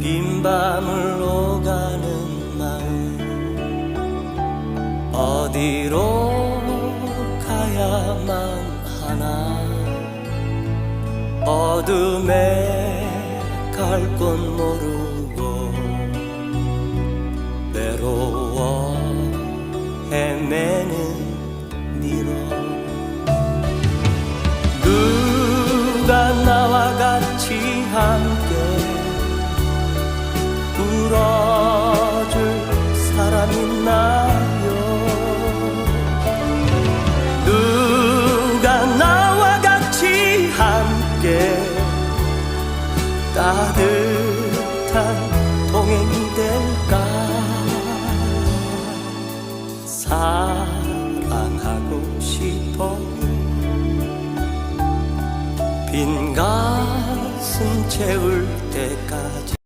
빈 밤을 오가는 마음 어디로 가야만 하나? 어둠에 갈곳 모르고 외로워 헤매는 미로. 누가 나와 같이 함 있나요? 누가 나와 같이 함께 따뜻한 동행이 될까? 사랑하고 싶어요. 빈 가슴 채울 때까지.